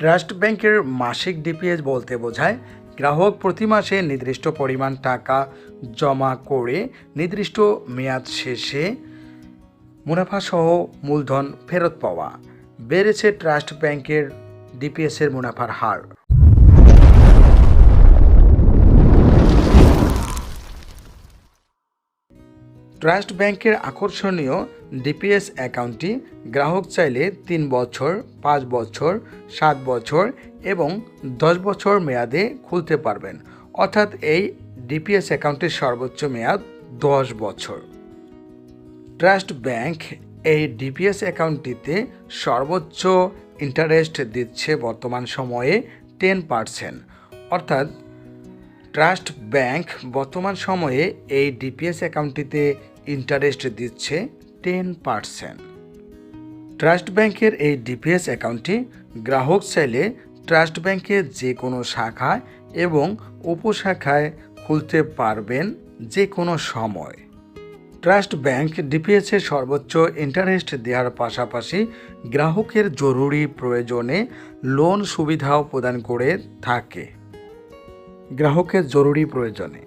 Trust ব্যাংকের মাসিক DPS বলতে বোঝায়, গ্রাহক প্রতি মাসে নির্দিষ্ট পরিমাণ টাকা জমা করে নির্দিষ্ট মেয়াদ শেষে মুনাফাসহ মূলধন ফেরত পাওয়া। বেড়েছে ট্রাস্ট ব্যাংকের ডিপিএসের মুনাফার হার। ট্রাস্ট ব্যাংকের আকর্ষণীয় ডিপিএস অ্যাকাউন্টটি গ্রাহক চাইলে তিন বছর, পাঁচ বছর, সাত বছর এবং দশ বছর মেয়াদে খুলতে পারবেন। অর্থাৎ এই ডিপিএস অ্যাকাউন্টের সর্বোচ্চ মেয়াদ দশ বছর। ট্রাস্ট ব্যাংক এই ডিপিএস অ্যাকাউন্টটিতে সর্বোচ্চ ইন্টারেস্ট দিচ্ছে বর্তমান সময়ে টেন পার্সেন্ট। অর্থাৎ ট্রাস্ট ব্যাংক বর্তমান সময়ে এই ডিপিএস অ্যাকাউন্টটিতে ইন্টারেস্ট দিচ্ছে টেন পার্সেন্ট। ট্রাস্ট ব্যাংকের এই ডিপিএস অ্যাকাউন্টটি গ্রাহক চাইলে ট্রাস্ট ব্যাংকের যে কোনো শাখায় এবং উপশাখায় খুলতে পারবেন যে কোনো সময়। ট্রাস্ট ব্যাংক ডিপিএসের সর্বোচ্চ ইন্টারেস্ট দেওয়ার পাশাপাশি গ্রাহকের জরুরি প্রয়োজনে লোন সুবিধাও প্রদান করে থাকে। গ্রাহকের জরুরি প্রয়োজনে।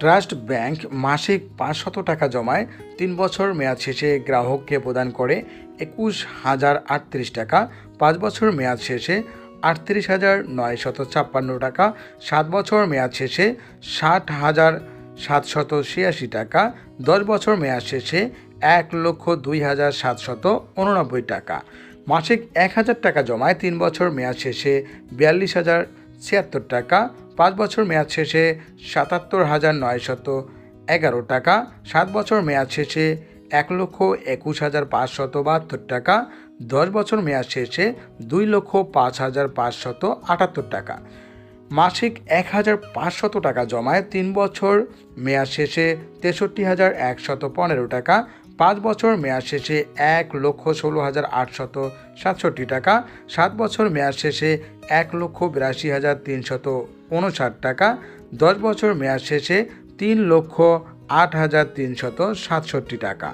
ট্রাস্ট ব্যাংক মাসিক পাঁচশত টাকা জমায় তিন বছর মেয়াদ শেষে গ্রাহককে প্রদান করে একুশ হাজার আটত্রিশ টাকা, পাঁচ বছর মেয়াদ শেষে আটত্রিশ হাজার নয়শত ছাপ্পান্ন টাকা, সাত বছর মেয়াদ শেষে ষাট হাজার সাতশত ছিয়াশি টাকা, দশ বছর মেয়াদ শেষে এক লক্ষ দুই হাজার সাতশত উননব্বই টাকা। মাসিক এক হাজার টাকা জমায় তিন বছর মেয়াদ শেষে বিয়াল্লিশ হাজার ছিয়াত্তর টাকা পাঁচ বছর মেয়াদ শেষে সাতাত্তর হাজার নয়শত এগারো টাকা, সাত বছর মেয়াদ শেষে এক লক্ষ একুশ হাজার পাঁচশত বাহাত্তর টাকা, দশ বছর মেয়াদ শেষে দুই লক্ষ পাঁচ হাজার পাঁচশত আটাত্তর টাকা। মাসিক এক হাজার পাঁচশত টাকা জমায় তিন বছর মেয়াদ শেষে তেষট্টি হাজার একশত পনেরো টাকা, পাঁচ বছর মেয়াদ শেষে এক লক্ষ ষোলো হাজার আটশত সাতষট্টি টাকা, সাত বছর মেয়াদ শেষে এক লক্ষ বিরাশি হাজার তিনশত উনষাট টাকা। দশ বছর মেয়াদ শেষে তিন লক্ষ আট হাজার তিনশত সাতষট্টি টাকা।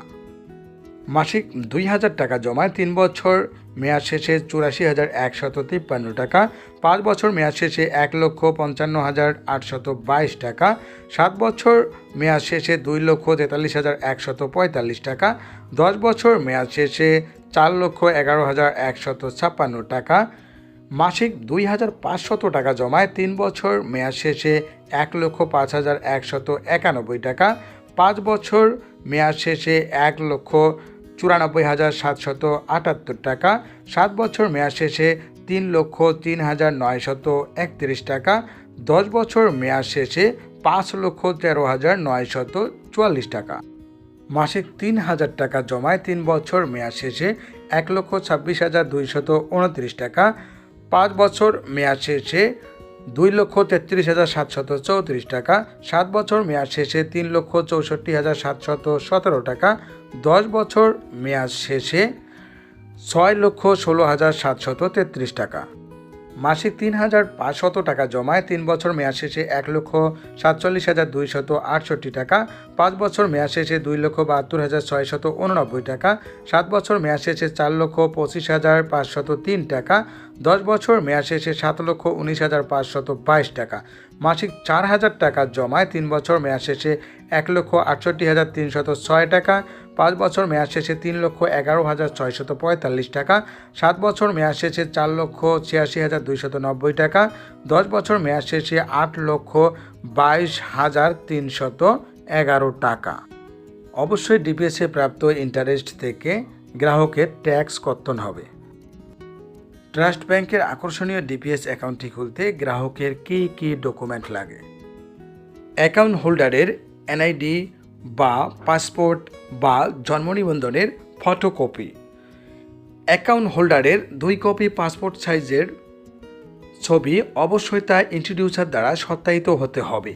মাসিক দুই হাজার টাকা জমায় তিন বছর মেয়াদ শেষে চুরাশি হাজার একশত তিপ্পান্ন টাকা। পাঁচ বছর মেয়াদ শেষে এক লক্ষ পঞ্চান্ন হাজার আটশত বাইশ টাকা। সাত বছর মেয়াদ শেষে দুই লক্ষ তেতাল্লিশ হাজার একশত পঁয়তাল্লিশ টাকা। দশ বছর মেয়াদ শেষে চার লক্ষ এগারো হাজার একশত ছাপ্পান্ন টাকা। মাসিক দুই হাজার পাঁচশত টাকা জমায় তিন বছর মেয়াদ শেষে এক লক্ষ পাঁচ হাজার একশত একানব্বই টাকা। পাঁচ বছর মেয়াদ শেষে এক লক্ষ চুরানব্বই হাজার সাতশত আটাত্তর টাকা। সাত বছর মেয়াদ শেষে তিন লক্ষ তিন হাজার নয়শত একত্রিশ টাকা। দশ বছর মেয়াদ শেষে পাঁচ লক্ষ তেরো হাজার নয়শত চুয়াল্লিশ টাকা। মাসিক তিন হাজার টাকা জমায় তিন বছর মেয়াদ শেষে এক লক্ষ ছাব্বিশ হাজার দুইশত উনত্রিশ টাকা। পাঁচ বছর মেয়াদ শেষে দুই লক্ষ তেত্রিশ হাজার সাতশত চৌত্রিশ টাকা, সাত বছর মেয়াদ শেষে তিন লক্ষ চৌষট্টি হাজার সাতশত সতেরো টাকা, দশ বছর মেয়াদ শেষে ছয় লক্ষ ষোলো হাজার সাতশত তেত্রিশ টাকা। মাসিক তিন হাজার পাঁচশত টাকা জমায় তিন বছর মেয়াদ শেষে এক লক্ষ সাতচল্লিশ হাজার দুইশত আটষট্টি টাকা, পাঁচ বছর মেয়াদ শেষে দুই লক্ষ বাহাত্তর হাজার ছয়শত উননব্বই টাকা, সাত বছর মেয়াদ শেষে চার লক্ষ পঁচিশ হাজার পাঁচশত তিন টাকা, দশ বছর মেয়াদ শেষে সাত লক্ষ উনিশ হাজার পাঁচশত বাইশ টাকা। মাসিক চার হাজার টাকা জমায় তিন বছর মেয়াদ শেষে এক লক্ষ আটষট্টি হাজার তিনশত ছয় টাকা, পাঁচ বছর মেয়াদ শেষে তিন লক্ষ এগারো হাজার ছয়শত পঁয়তাল্লিশ টাকা, সাত বছর মেয়াদ শেষে চার লক্ষ ছিয়াশি হাজার দুইশত নব্বই টাকা, দশ বছর মেয়াদ শেষে আট লক্ষ বাইশ হাজার তিনশত এগারো টাকা। অবশ্যই ডিপিএসে প্রাপ্ত ইন্টারেস্ট থেকে গ্রাহকের ট্যাক্স কর্তন হবে। ট্রাস্ট ব্যাংকের আকর্ষণীয় ডিপিএস অ্যাকাউন্টটি খুলতে গ্রাহকের কী কী ডকুমেন্ট লাগে? অ্যাকাউন্ট হোল্ডারের এনআইডি বা পাসপোর্ট বা জন্ম নিবন্ধনের ফটোকপি। অ্যাকাউন্ট হোল্ডারের দুই কপি পাসপোর্ট সাইজের ছবি অবশ্যই তা ইন্ট্রোডিউসার দ্বারা সত্যায়িত হতে হবে।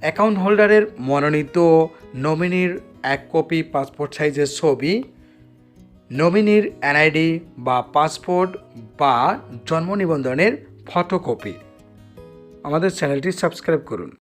অ্যাকাউন্ট হোল্ডারের মনোনীত নমিনির এক কপি পাসপোর্ট সাইজের ছবি, নমিনির এনআইডি বা পাসপোর্ট বা জন্ম নিবন্ধনের ফটোকপি। আমাদের চ্যানেলটি সাবস্ক্রাইব করুন।